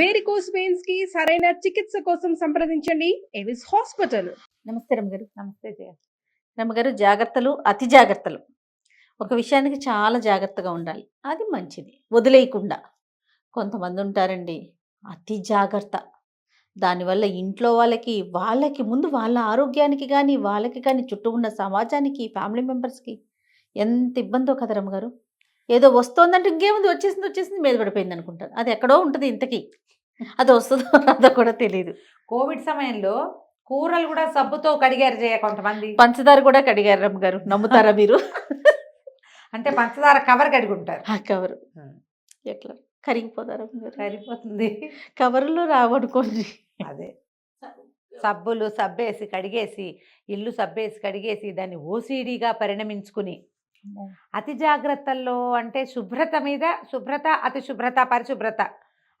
Varicose వెయిన్స్కి సరైన చికిత్స కోసం సంప్రదించండి. ఎవిస్ హాస్పిటల్ నమస్తే రమగారు. నమస్తే జయ. రమ్మగారు జాగ్రత్తలు అతి జాగ్రత్తలు. ఒక విషయానికి చాలా జాగ్రత్తగా ఉండాలి. అది మంచిది. వదిలేయకుండా. కొంతమంది ఉంటారండి అతి జాగ్రత్త. దానివల్ల ఇంట్లో వాళ్ళకి వాళ్ళకి ముందు వాళ్ళ ఆరోగ్యానికి కానీ వాళ్ళకి కానీ చుట్టూ ఉన్న సమాజానికి ఫ్యామిలీ మెంబర్స్కి ఎంత ఇబ్బందో కదా రమ్మగారు ఏదో వస్తోందంటే ఇంకేముంది? వచ్చేసింది వచ్చేసింది మీద పడిపోయింది అనుకుంటారు. అది ఎక్కడో ఉంటుంది ఇంతకీ. అది వస్తుందో రాదో కూడా తెలియదు కోవిడ్ సమయంలో కూరలు కూడా సబ్బుతో కడిగారు చేయ కొంతమంది. పంచదార కూడా కడిగారు రమ్మగారు నమ్ముతారా మీరు? అంటే పంచదార కవర్ కడుగుంటారు. ఆ కవరు. ఎట్లా? కరిగిపోతారా మీరు సరిపోతుంది కవర్లో రావనుకోండి అదే. సబ్బులు సబ్బేసి కడిగేసి ఇల్లు సబ్బేసి కడిగేసి దాన్ని ఓసిడిగా పరిణమించుకుని అతి జాగ్రత్తల్లో అంటే శుభ్రత మీద శుభ్రత అతి శుభ్రత పరిశుభ్రత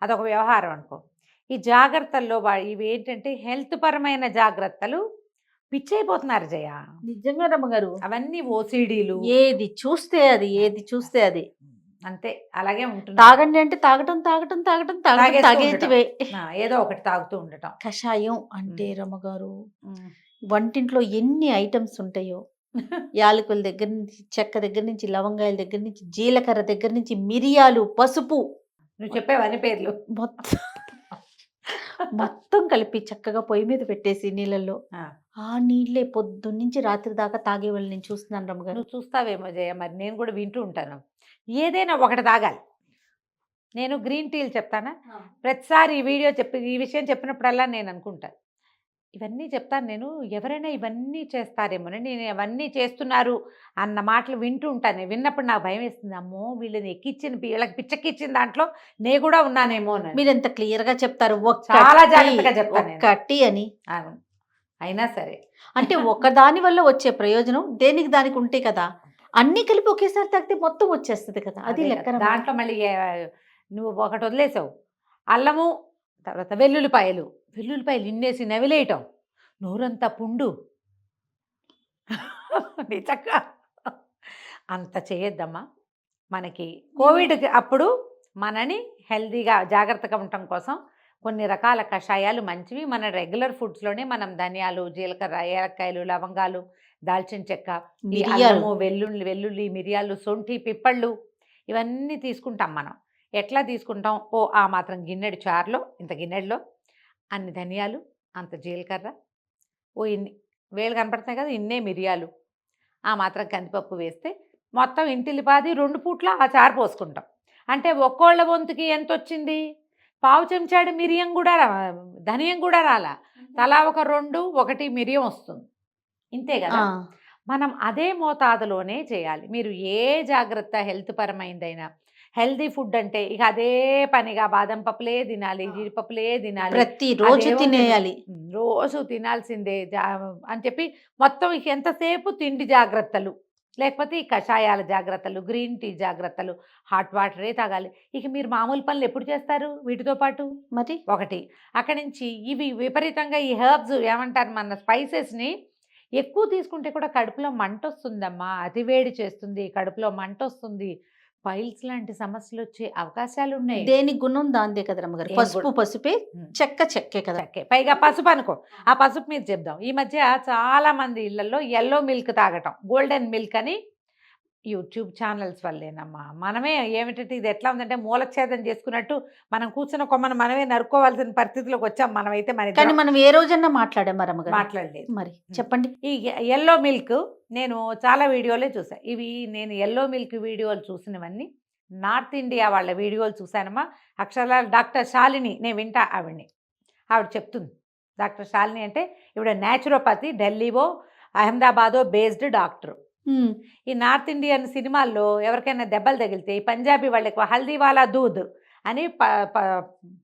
అదొక వ్యవహారం అనుకో. ఈ జాగ్రత్తల్లో ఇవి ఏంటంటే హెల్త్ పరమైన జాగ్రత్తలు పిచ్చైపోతున్నారు జయ. నిజంగా రమ్మగారు. అవన్నీ ఓసిడీలు. ఏది చూస్తే అది ఏది చూస్తే అది. అంతే. అలాగే ఉంటుంది తాగండి అంటే తాగటం తాగటం తాగటం తాగేటివే ఏదో ఒకటి తాగుతూ ఉండటం. కషాయం అంటే రమ్మగారు. వంటింట్లో ఎన్ని ఐటమ్స్ ఉంటాయో యాలకుల దగ్గర నుంచి చెక్క దగ్గర నుంచి లవంగాయల దగ్గర నుంచి జీలకర్ర దగ్గర నుంచి మిరియాలు పసుపు నువ్వు చెప్పేవన్నీ పేర్లు? మొత్తం మొత్తం కలిపి చక్కగా పొయ్యి మీద పెట్టేసి నీళ్ళల్లో. ఆ. నీళ్ళే పొద్దున్నుంచి రాత్రి దాకా తాగే వాళ్ళని నేను చూస్తున్నాను రమ్మగారు నువ్వు చూస్తావేమో జయ మరి నేను కూడా వింటూ ఉంటాను. ఏదైనా ఒకటి తాగాలి. నేను గ్రీన్ టీలు చెప్తానా? ప్రతిసారి ఈ వీడియో చెప్పి ఈ విషయం చెప్పినప్పుడల్లా నేను అనుకుంటాను ఇవన్నీ చెప్తాను నేను. ఎవరైనా ఇవన్నీ చేస్తారేమోనని నేను అవన్నీ చేస్తున్నారు అన్న మాటలు వింటూ ఉంటాను. విన్నప్పుడు నాకు భయం వేస్తుంది. అమ్మో! వీళ్ళని ఎక్కిచ్చిన వీళ్ళకి పిచ్చకిచ్చిన దాంట్లో నే కూడా ఉన్నానేమో అని మీరు ఎంత క్లియర్గా చెప్తారు చాలా జాగ్రత్తగా చెప్తాను. ఒక్కటి అని. అవును. అయినా సరే. అంటే ఒక దాని వల్ల వచ్చే ప్రయోజనం దేనికి దానికి ఉంటే కదా అన్ని కలిపి ఒకేసారి తాగితే మొత్తం వచ్చేస్తుంది కదా. అది లెక్క. దాంట్లో మళ్ళీ నువ్వు ఒకటి వదిలేసావు. అల్లము తర్వాత వెల్లుల్లిపాయలు. వెల్లుల్లిపాయలు ఇన్నేసి నవిలేయటం. నోరంతా పుండు. నిజంగా. అంత చేయొద్దమ్మా. మనకి కోవిడ్ అప్పుడు మనని హెల్తీగా జాగ్రత్తగా ఉండటం కోసం కొన్ని రకాల కషాయాలు మంచివి. మన రెగ్యులర్ ఫుడ్స్లోనే మనం ధనియాలు జీలకర్ర ఏలక్కాయలు లవంగాలు దాల్చిన చెక్క మిరియాలు. అల్లము వెల్లుల్లి వెల్లుల్లి మిరియాలు సొంఠి పిప్పళ్ళు ఇవన్నీ తీసుకుంటాం మనం. ఎట్లా తీసుకుంటాం? ఓ ఆ మాత్రం గిన్నెడు చారులో ఇంత గిన్నెడులో అన్ని ధనియాలు అంత జీలకర్ర. ఓ ఇన్ని వేలు కనపడుతున్నాయి కదా ఇన్నే మిరియాలు. ఆ మాత్రం కందిపప్పు వేస్తే మొత్తం ఇంటిల్లిపాది రెండు పూట్ల ఆ చారు పోసుకుంటాం. అంటే ఒక్కోళ్ళ వంతుకి ఎంత వచ్చింది పావు చెంచాడు మిరియం కూడా రా ధనియం కూడా రాలా. తలా ఒక రెండు ఒకటి మిరియం వస్తుంది. ఇంతే కదా? మనం అదే మోతాదులోనే చేయాలి. మీరు ఏ జాగ్రత్త హెల్త్ పరమైందైనా హెల్దీ ఫుడ్ అంటే ఇక అదే పనిగా బాదం పప్పులే తినాలి. జీడిపప్పులే తినాలి ప్రతి రోజు తినేయాలి. రోజు తినాల్సిందే అని చెప్పి మొత్తం ఇక ఎంతసేపు తిండి జాగ్రత్తలు? లేకపోతే ఈ కషాయాల జాగ్రత్తలు గ్రీన్ టీ జాగ్రత్తలు హాట్ వాటరే తాగాలి. ఇక మీరు మామూలు పనులు ఎప్పుడు చేస్తారు వీటితో పాటు? మరి? ఒకటి అక్కడి నుంచి ఇవి విపరీతంగా ఈ హెర్బ్స్ ఏమంటారు మన స్పైసెస్ని ఎక్కువ తీసుకుంటే కూడా కడుపులో మంట వస్తుందమ్మా అతివేడి చేస్తుంది కడుపులో మంట వస్తుంది పైల్స్ లాంటి సమస్యలు వచ్చే అవకాశాలు ఉన్నాయి దేని గుణం దాందే కదా రమ్మగారు పసుపు? పసుపే. చెక్క చెక్కే కదా. చక్కే. పైగా పసుపు అనుకో. ఆ పసుపు మీద చెప్దాం. ఈ మధ్య చాలా మంది ఇళ్ళలో ఎల్లో మిల్క్ తాగటం. గోల్డెన్ మిల్క్ అని యూట్యూబ్ ఛానల్స్ వల్లేనమ్మా. మనమే ఏమిటంటే ఇది ఎట్లా ఉందంటే మూలఛేదం చేసుకున్నట్టు మనం కూర్చున్న కొమ్మను మనమే నరుక్కోవాల్సిన పరిస్థితిలోకి వచ్చాం మనమైతే మన కానీ మనం ఏ రోజన్నా మాట్లాడాం రమ్మగారు మాట్లాడలేదు. మరి చెప్పండి. ఈ ఎల్లో మిల్క్ నేను చాలా వీడియోలే చూసాను ఇవి నేను ఎల్లో మిల్క్ వీడియోలు చూసినవన్నీ నార్త్ ఇండియా వాళ్ళ వీడియోలు చూశానమ్మా. అక్షరాలు డాక్టర్ శాలిని నేను వింటా ఆవిడ్ని. ఆవిడ చెప్తుంది. డాక్టర్ శాలిని అంటే ఇవిడ న్యాచురోపతి ఢిల్లీవో అహ్మదాబాదో బేస్డ్ డాక్టర్. ఈ నార్త్ ఇండియన్ సినిమాల్లో ఎవరికైనా దెబ్బలు తగిలితే ఈ పంజాబీ వాళ్ళకి హల్దీవాలా దూద్ అని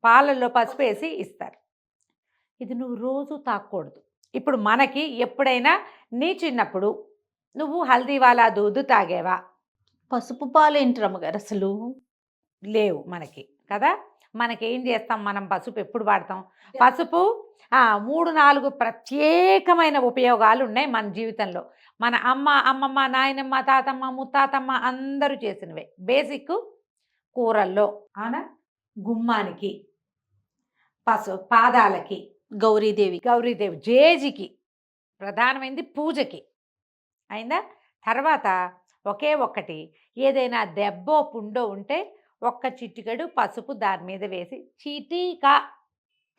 పాలల్లో పసుపు వేసి ఇస్తారు. ఇది నువ్వు రోజు తాగకూడదు ఇప్పుడు మనకి ఎప్పుడైనా నీ చిన్నప్పుడు నువ్వు హల్దీవాలా దూద్ తాగేవా? పసుపు పాలేంటి రమ్మగారు అసలు? లేవు మనకి కదా? మనకి చేస్తాం? మనం పసుపు ఎప్పుడు వాడతాం? పసుపు మూడు నాలుగు ప్రత్యేకమైన ఉపయోగాలు ఉన్నాయి మన జీవితంలో. మన అమ్మ అమ్మమ్మ నాయనమ్మ తాతమ్మ ముత్తాతమ్మ అందరూ చేసినవే. బేసిక్ కూరల్లో అవునా? గుమ్మానికి పసు పాదాలకి గౌరీదేవి. గౌరీదేవి జేజికి ప్రధానమైనది పూజకి. అయిందా? తర్వాత ఒకే ఒక్కటి ఏదైనా దెబ్బో పుండో ఉంటే ఒక్క చిటికెడు పసుపు దాని మీద వేసి చీటీకా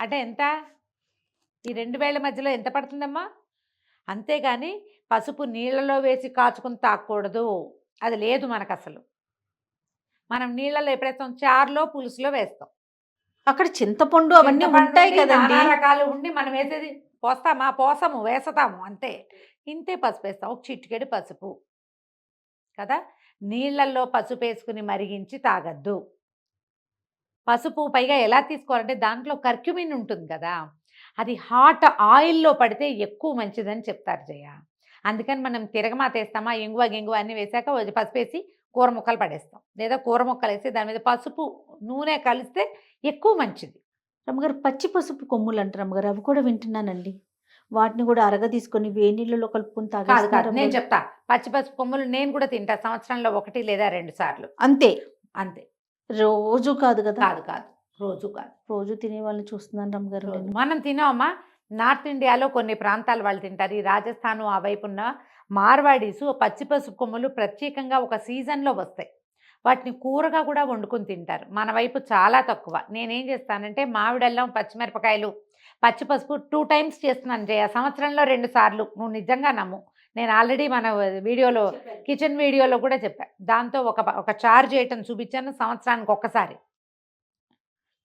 అంటే ఎంత? ఈ రెండు వేల మధ్యలో ఎంత పడుతుందమ్మా? అంతేగాని పసుపు నీళ్ళలో వేసి కాచుకుని తాగకూడదు అది లేదు మనకు అసలు మనం నీళ్ళలో ఎప్పుడేస్తాం? చారులో పులుసులో వేస్తాం. అక్కడ చింతపండు అవన్నీ ఉంటాయి కదండి. రకాలు ఉండి మనం వేసేది పోస్తామా? పోసము వేస్తాము అంతే. ఇంతే పసుపు వేస్తాం. ఒక చిటికెడు పసుపు. కదా? నీళ్ళల్లో పసుపు వేసుకుని మరిగించి తాగద్దు. పసుపు పైగా ఎలా తీసుకోవాలంటే దాంట్లో కర్క్యూమిన్ ఉంటుంది కదా అది హాట్ ఆయిల్లో పడితే ఎక్కువ మంచిదని చెప్తారు జయ. అందుకని మనం తిరగమాత వేస్తామా ఎంగువ గింగువ అన్నీ వేసాక అది పసుపు వేసి కూర ముక్కలు పడేస్తాం. లేదా కూర ముక్కలు వేసి దాని మీద పసుపు నూనె కలిస్తే ఎక్కువ మంచిది. రమ్మగారు పచ్చి పసుపు కొమ్ములు అంటారు రమ్మగారు అవి కూడా వింటున్నానండి. వాటిని కూడా అరగ తీసుకొని వేడి నీళ్ళలో కలుపుకొని కాదు నేను అమ్మగారు. చెప్తా. పచ్చి పసుపు కొమ్ములు నేను కూడా తింటా. సంవత్సరంలో ఒకటి లేదా రెండు సార్లు. అంతే. అంతే. రోజు కాదు కదా? కాదు కాదు. రోజు కాదు. రోజు తినే వాళ్ళని చూస్తున్నాను రమ్మగారు రోజు. మనం తినామా నార్త్ ఇండియాలో కొన్ని ప్రాంతాల వాళ్ళు తింటారు. ఈ రాజస్థాన్ ఆ వైపున్న మార్వాడీసు పచ్చి పసుపు కొమ్ములు ప్రత్యేకంగా ఒక సీజన్లో వస్తాయి. వాటిని కూరగా కూడా వండుకొని తింటారు. మన వైపు చాలా తక్కువ. నేనేం చేస్తానంటే మామిడల్లం పచ్చిమిరపకాయలు పచ్చి పసుపు టూ టైమ్స్ చేస్తున్నాను జయ. సంవత్సరంలో రెండు సార్లు. నువ్వు నిజంగా నమ్ము. నేను ఆల్రెడీ మన వీడియోలో కిచెన్ వీడియోలో కూడా చెప్పా. దాంతో ఒక ఒక చారు చేయటం చూపించాను సంవత్సరానికి ఒక్కసారి.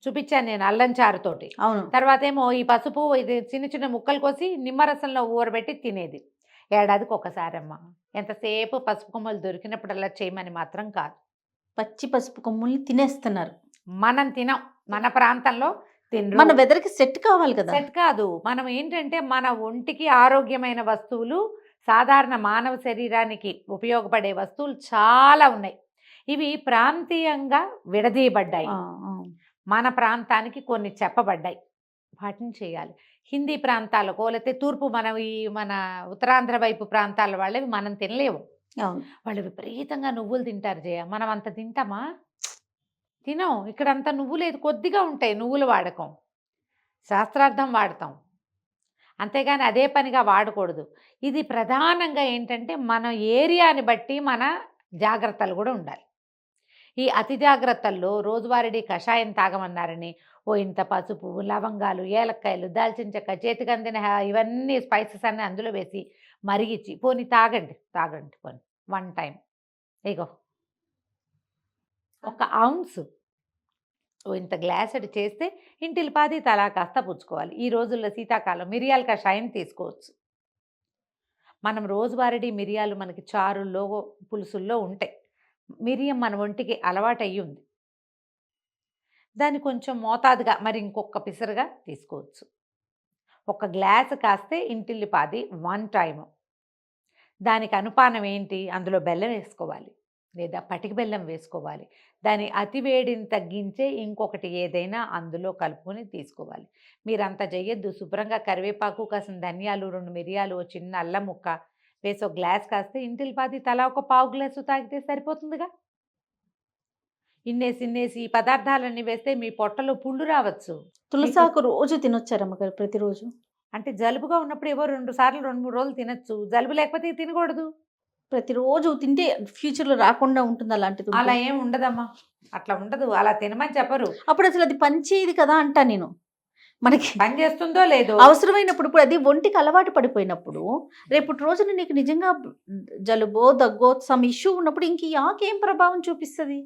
చూపించాను నేను అల్లం చారుతోటి అవును. తర్వాత ఏమో ఈ పసుపు ఇది చిన్న చిన్న ముక్కలు కోసి నిమ్మరసంలో ఊరబెట్టి తినేది. ఏడాదికి ఒకసారి అమ్మ ఎంతసేపు పసుపు కొమ్మలు దొరికినప్పుడల్లా చేయమని మాత్రం కాదు. పచ్చి పసుపు కొమ్ముల్ని తినేస్తున్నారు. మనం తినం. మన ప్రాంతంలో మన వెదర్కి సెట్ కావాలి కదా. సెట్ కాదు. మనం ఏంటంటే మన ఒంటికి ఆరోగ్యమైన వస్తువులు సాధారణ మానవ శరీరానికి ఉపయోగపడే వస్తువులు చాలా ఉన్నాయి. ఇవి ప్రాంతీయంగా విడదీయబడ్డాయి. మన ప్రాంతానికి కొన్ని చెప్పబడ్డాయి. వాటిని చేయాలి. హిందీ ప్రాంతాలకో లేకపోతే తూర్పు మన ఈ మన ఉత్తరాంధ్ర వైపు ప్రాంతాల వాళ్ళవి మనం తినలేము. వాళ్ళు విపరీతంగా నువ్వులు తింటారు జయ. మనం అంత తింటామా? తినం ఇక్కడ అంత నువ్వు లేదు కొద్దిగా ఉంటాయి నువ్వులు వాడకం. శాస్త్రార్థం వాడతాం. అంతేగాని అదే పనిగా వాడకూడదు. ఇది ప్రధానంగా ఏంటంటే మన ఏరియాని బట్టి మన జాగ్రత్తలు కూడా ఉండాలి. ఈ అతి జాగ్రత్తల్లో రోజువారీ కషాయం తాగమన్నారని ఓ ఇంత పసుపు లవంగాలు ఏలక్కాయలు దాల్చిన చెక్క చేతికందిన ఇవన్నీ స్పైసెస్ అన్నీ అందులో వేసి మరిగిచ్చి పోనీ తాగండి తాగండి పోనీ. వన్ టైం ఇగో. ఒక ఔన్స్ ఓ ఇంత గ్లాసెడ్ చేస్తే ఇంటిల్పాది తలా కాస్త పుచ్చుకోవాలి. ఈ రోజుల్లో శీతాకాలం మిరియాల కషాయం తీసుకోవచ్చు. మనం రోజువారీ మిరియాలు మనకి చారుల్లో పులుసుల్లో ఉంటాయి. మిరియం మన ఒంటికి అలవాటు అయ్యి ఉంది దాన్ని కొంచెం మోతాదుగా మరి ఇంకొక పిసరుగా తీసుకోవచ్చు. ఒక గ్లాస్ కాస్తే ఇంటిల్లి పాది వన్ టైము. దానికి అనుపానం ఏంటి? అందులో బెల్లం వేసుకోవాలి. లేదా పటిక బెల్లం వేసుకోవాలి. దాని అతి వేడిని తగ్గించే ఇంకొకటి ఏదైనా అందులో కలుపుకొని తీసుకోవాలి. మీరు అంత చెయ్యొద్దు శుభ్రంగా కరివేపాకు కాసిన ధనియాలు రెండు మిరియాలు చిన్న అల్లం ముక్క వేసి ఒక గ్లాస్ కాస్తే ఇంటిల్ పాది తలా ఒక పావు గ్లాసు తాగితే సరిపోతుందిగా? ఇన్నేసి ఇన్నేసి ఈ పదార్థాలన్నీ వేస్తే మీ పొట్టలో పుళ్ళు రావచ్చు. తులసాకు రోజు తినొచ్చారు అమ్మగారు ప్రతిరోజు? అంటే జలుబుగా ఉన్నప్పుడు ఏవో రెండు సార్లు రెండు మూడు రోజులు తినచ్చు. జలుబు లేకపోతే తినకూడదు. ప్రతిరోజు తింటే ఫ్యూచర్లో రాకుండా ఉంటుంది అలాంటిది. అలా ఏం ఉండదమ్మా. అట్లా ఉండదు. అలా తినమని చెప్పరు. అప్పుడు అసలు అది పనిచేయదు కదా అంటా నేను. మనకి పని చేస్తుందో లేదో? అవసరమైనప్పుడు ఇప్పుడు అది ఒంటికి అలవాటు పడిపోయినప్పుడు రేపటి రోజున నీకు నిజంగా జలుబో దగ్గో సమ్ ఇష్యూ ఉన్నప్పుడు ఇంక ఏం ప్రభావం చూపిస్తుంది?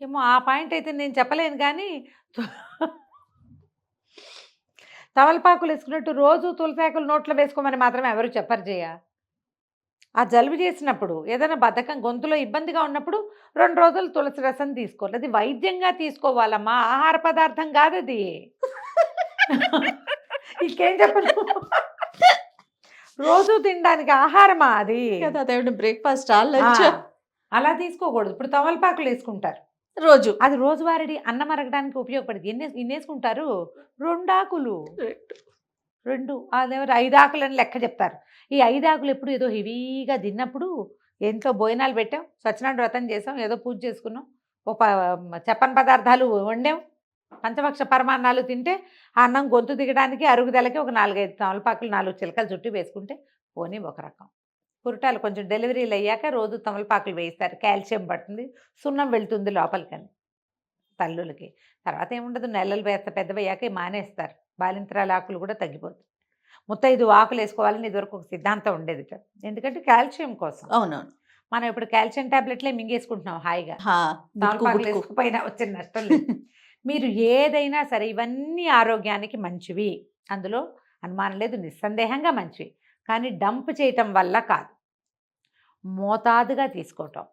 ఏమో ఆ పాయింట్ అయితే నేను చెప్పలేను కానీ తమలపాకులు వేసుకున్నట్టు రోజు తులసాకులు నోట్లో వేసుకోమని మాత్రమే ఎవరు చెప్పరు చేయ ఆ జలుబు చేసినప్పుడు ఏదైనా బద్ధకం గొంతులో ఇబ్బందిగా ఉన్నప్పుడు రెండు రోజులు తులసి రసం తీసుకోవాలి. అది వైద్యంగా తీసుకోవాలమ్మా. ఆహార పదార్థం కాదు అది. ఇంకేం చెప్పను? రోజు తినడానికి ఆహారమా అది? అదేమిటి బ్రేక్ఫాస్ట్ అలా తీసుకోకూడదు. ఇప్పుడు తమలపాకులు వేసుకుంటారు. రోజు. అది రోజువారీ అన్నం అరగడానికి ఉపయోగపడింది. ఎన్ని ఎన్ని వేసుకుంటారు రెండు ఆకులు. రెండు. అదేమో ఐదాకులు అని లెక్క చెప్తారు. ఈ ఐదాకులు ఎప్పుడు ఏదో హెవీగా తిన్నప్పుడు ఎంతో భోజనాలు పెట్టాం సత్యనారాయణ వ్రతం చేసాం ఏదో పూజ చేసుకున్నాం ఒక చెప్పని పదార్థాలు వండాం పంచపక్ష పరమాన్నాలు తింటే ఆ అన్నం గొంతు దిగడానికి అరుగుదలకి ఒక నాలుగైదు తమలపాకులు నాలుగు చిలకలు చుట్టూ వేసుకుంటే పోనీ ఒక రకం. పురటాలు కొంచెం డెలివరీలు అయ్యాక రోజు తమలపాకులు వేయిస్తారు. కాల్షియం పడుతుంది సున్నం వెళ్తుంది లోపలికని తల్లులకి. తర్వాత ఏముండదు నెలలు వేస్తే పెద్దవయ్యాక మానేస్తారు. బాలింతరాల ఆకులు కూడా తగ్గిపోతాయి. ముత్తైదు ఆకులు వేసుకోవాలని ఇదివరకు ఒక సిద్ధాంతం ఉండేది ఎందుకంటే కాల్షియం కోసం. అవునవును. మనం ఇప్పుడు కాల్షియం టాబ్లెట్లే మింగేసుకుంటున్నాం హాయిగా. హా, గుట్కు, తమలపాకులు గుట్కు. వేసుకోకపోయినా వచ్చే నష్టం లేదు. మీరు ఏదైనా సరే ఇవన్నీ ఆరోగ్యానికి మంచివి. అందులో అనుమానం లేదు నిస్సందేహంగా మంచివి. కానీ డంప్ చేయటం వల్ల కాదు. మోతాదుగా తీసుకోవటం.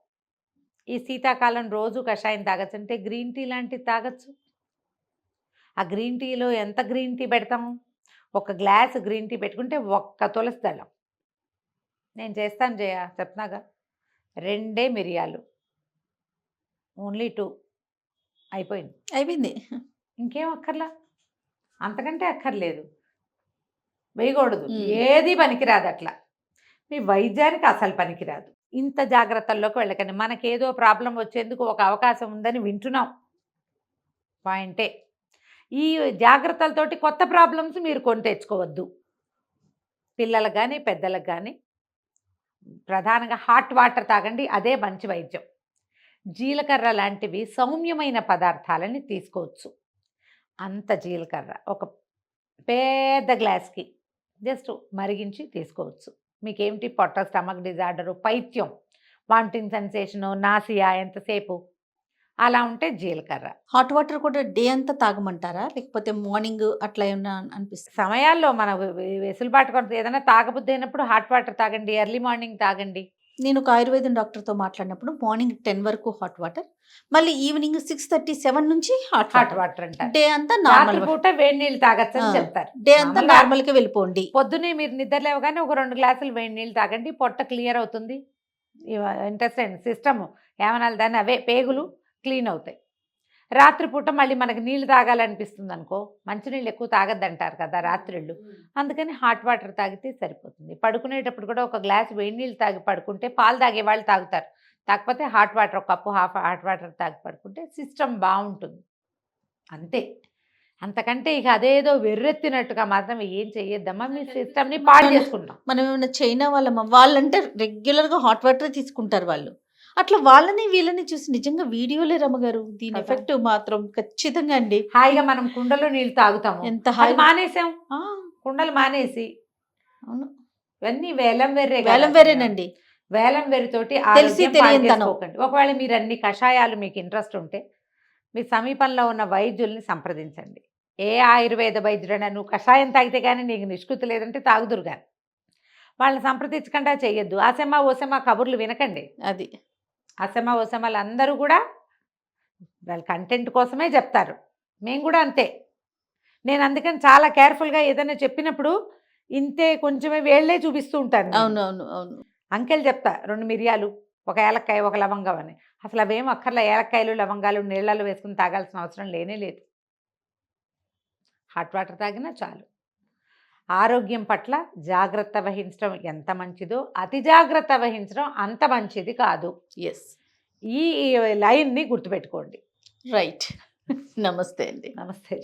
ఈ శీతాకాలం రోజు కషాయం తాగొచ్చు అంటే గ్రీన్ టీ లాంటివి తాగొచ్చు. ఆ గ్రీన్ టీలో ఎంత గ్రీన్ టీ పెడతాము ఒక గ్లాస్ గ్రీన్ టీ పెట్టుకుంటే ఒక్క తులసి దళం నేను చేస్తాను జయ చెప్తున్నాగా. రెండే మిరియాలు. Only two. అయిపోయింది. అయిపోయింది. ఇంకేం అక్కర్లా? అంతకంటే అక్కర్లేదు. వేయకూడదు. ఏది పనికిరాదు అట్లా. మీ వైద్యానికి అసలు పనికిరాదు. ఇంత జాగ్రత్తల్లోకి వెళ్ళకండి. మనకేదో ప్రాబ్లం వచ్చేందుకు ఒక అవకాశం ఉందని వింటున్నాం. పాయింటే. ఈ జాగ్రత్తలతోటి కొత్త ప్రాబ్లమ్స్ మీరు కొని తెచ్చుకోవద్దు పిల్లలకు కానీ పెద్దలకు కానీ ప్రధానంగా హాట్ వాటర్ తాగండి అదే మంచి వైద్యం. జీలకర్ర లాంటివి సౌమ్యమైన పదార్థాలని తీసుకోవచ్చు. అంత జీలకర్ర ఒక పెద్ద గ్లాస్కి జస్ట్ మరిగించి తీసుకోవచ్చు. మీకేమిటి పొట్ట స్టమక్ డిజార్డరు పైత్యం వాంటింగ్ సెన్సేషను నాసియా ఎంతసేపు అలా ఉంటే జీలకర్ర. హాట్ వాటర్ కూడా డే అంతా తాగమంటారా? లేకపోతే మార్నింగ్ అట్లా ఏమన్నా అనిపిస్తుంది సమయాల్లో మన వెసులుబాటు కొంత ఏదైనా తాగబుద్ధి అయినప్పుడు హాట్ వాటర్ తాగండి ఎర్లీ మార్నింగ్ తాగండి. నేను ఒక ఆయుర్వేదం డాక్టర్తో మాట్లాడినప్పుడు మార్నింగ్ టెన్ వరకు హాట్ వాటర్ మళ్ళీ ఈవినింగ్ సిక్స్ థర్టీ సెవెన్ నుంచి హాట్ హాట్ వాటర్. అంటారు. డే అంతా నార్మల్ పూట వేడి నీళ్ళు తాగొచ్చు అని. చెప్తారు. డే అంతా నార్మల్గా వెళ్ళిపోండి. పొద్దున్నే మీరు నిద్ర లేవగానే ఒక రెండు గ్లాసులు వేడి నీళ్ళు తాగండి పొట్ట క్లియర్ అవుతుంది. Intestine system. ఏమనాలి దాన్ని? అవే పేగులు. క్లీన్ అవుతాయి. రాత్రిపూట మళ్ళీ మనకి నీళ్ళు తాగాలనిపిస్తుంది అనుకో మంచినీళ్ళు ఎక్కువ తాగద్దంటారు కదా రాత్రిళ్ళు. అందుకని హాట్ వాటర్ తాగితే సరిపోతుంది. పడుకునేటప్పుడు కూడా ఒక గ్లాస్ వేడి నీళ్ళు తాగి పడుకుంటే పాలు తాగే వాళ్ళు తాగుతారు. కాకపోతే హాట్ వాటర్ ఒక కప్పు హాఫ్ హాట్ వాటర్ తాగి పడుకుంటే సిస్టమ్ బాగుంటుంది. అంతే. అంతకంటే ఇక అదేదో వెర్రెత్తినట్టుగా మాత్రం ఏం చెయ్యొద్దమ్మా. మీ సిస్టమ్ని పాడు చేసుకుంటాం. మనం ఏమైనా చైనా వాళ్ళమా? వాళ్ళంటే రెగ్యులర్గా హాట్ వాటర్ తీసుకుంటారు వాళ్ళు. అట్లా వాళ్ళని వీళ్ళని చూసి నిజంగా వీడియోలే రమ్మగారు. దీని. ఎఫెక్ట్ మాత్రం ఖచ్చితంగా అండి. హాయిగా మనం కుండలో నీళ్ళు తాగుతాము. ఎంత హాయి మానేసాం. కుండలు మానేసి. అవును. ఇవన్నీ వేలం వెర్రే కదా. వేలం వేరేనండి. వేలం వెర్రితోటి తెలిసి. చేసుకోకండి. ఒకవేళ మీరు అన్ని కషాయాలు మీకు ఇంట్రెస్ట్ ఉంటే మీ సమీపంలో ఉన్న వైద్యుల్ని సంప్రదించండి. ఏ ఆయుర్వేద వైద్యుడైనా నువ్వు కషాయం తాగితే కానీ నీకు నిష్కృతి లేదంటే తాగుదురు కానీ వాళ్ళని సంప్రదించకుండా చెయ్యొద్దు. ఆసెమ్మ ఓసెమ్మ కబుర్లు వినకండి. అది. అసమ ఒసమలు అందరూ కూడా వాళ్ళ కంటెంట్ కోసమే చెప్తారు. మేము కూడా అంతే. నేను అందుకని చాలా కేర్ఫుల్గా ఏదైనా చెప్పినప్పుడు ఇంతే కొంచెమే వేళ్ళే చూపిస్తూ ఉంటాను. అవును అవును అవును. అంకెల్ చెప్తా రెండు మిరియాలు ఒక ఏలక్కాయ ఒక లవంగం అని. అసలు అవేం అక్కర్లా ఏలక్కాయలు లవంగాలు నీళ్ళలో వేసుకుని తాగాల్సిన అవసరం లేనే లేదు. హాట్ వాటర్ తాగినా చాలు. ఆరోగ్యం పట్ల జాగ్రత్త వహించడం ఎంత మంచిదో అతి జాగ్రత్త వహించడం అంత మంచిది కాదు. ఎస్ ఈ లైన్ని గుర్తుపెట్టుకోండి. రైట్ నమస్తే అండి. నమస్తే